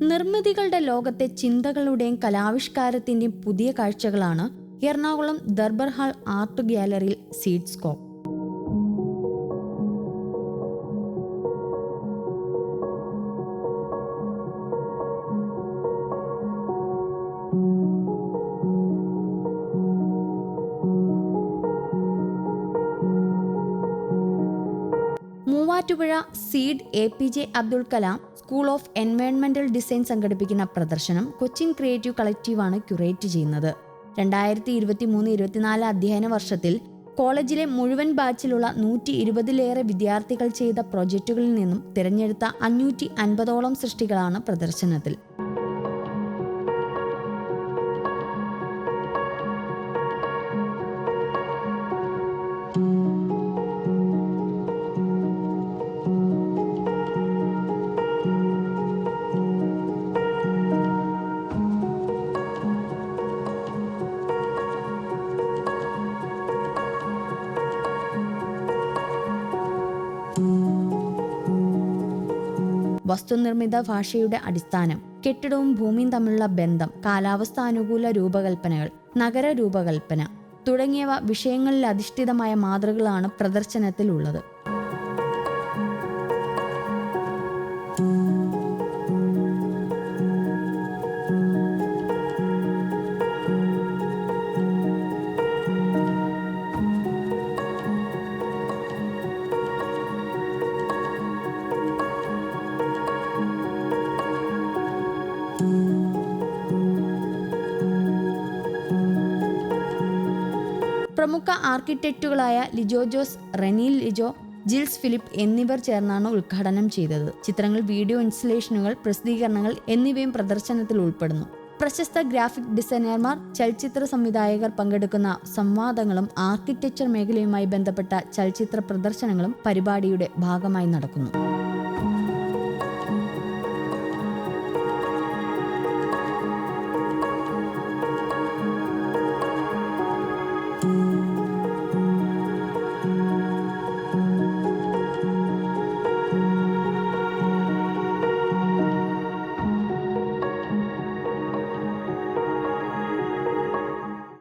നിർമ്മിതികളുടെ ലോകത്തെ ചിന്തകളുടെയും കലാവിഷ്കാരത്തിന്റെയും പുതിയ കാഴ്ചകളാണ് Ernakulam Durbar hall art ഗ്യാലറിയിൽ Seedscope Muvattupuzha SEED A P J Abdul Kalam school of എൻവയോൺമെന്റൽ design സംഘടിപ്പിക്കുന്ന പ്രദർശനം കൊച്ചിൻ ക്രിയേറ്റീവ് കളക്റ്റീവാണ് ക്യൂറേറ്റ് ചെയ്യുന്നത്. രണ്ടായിരത്തി ഇരുപത്തി മൂന്ന് ഇരുപത്തിനാല് അധ്യയന വർഷത്തിൽ കോളേജിലെ മുഴുവൻ ബാച്ചിലുള്ള നൂറ്റി ഇരുപതിലേറെ വിദ്യാർത്ഥികൾ ചെയ്ത പ്രോജക്റ്റുകളിൽ നിന്നും തിരഞ്ഞെടുത്ത അഞ്ഞൂറ്റി അൻപതോളം സൃഷ്ടികളാണ് പ്രദർശനത്തിൽ. വസ്തുനിർമ്മിത ഭാഷയുടെ അടിസ്ഥാനം കെട്ടിടവും ഭൂമിയും തമ്മിലുള്ള ബന്ധം കാലാവസ്ഥാനുകൂല രൂപകൽപ്പനകൾ നഗര രൂപകൽപ്പന തുടങ്ങിയവ വിഷയങ്ങളിൽ അധിഷ്ഠിതമായ മാതൃകളാണ് പ്രദർശനത്തിലുള്ളത്. പ്രമുഖ ആർക്കിടെക്റ്റുകളായ ലിജോ ജോസ് റെനീൽ ലിജോ ജിൽസ് ഫിലിപ്പ് എന്നിവർ ചേർന്നാണ് ഉദ്ഘാടനം ചെയ്തത്. ചിത്രങ്ങൾ വീഡിയോ ഇൻസ്റ്റലേഷനുകൾ പ്രസിദ്ധീകരണങ്ങൾ എന്നിവയും പ്രദർശനത്തിൽ ഉൾപ്പെടുന്നു. പ്രശസ്ത ഗ്രാഫിക് ഡിസൈനർമാർ ചലച്ചിത്ര സംവിധായകർ പങ്കെടുക്കുന്ന സംവാദങ്ങളും ആർക്കിടെക്ചർ മേഖലയുമായി ബന്ധപ്പെട്ട ചലച്ചിത്ര പ്രദർശനങ്ങളും പരിപാടിയുടെ ഭാഗമായി നടക്കുന്നു.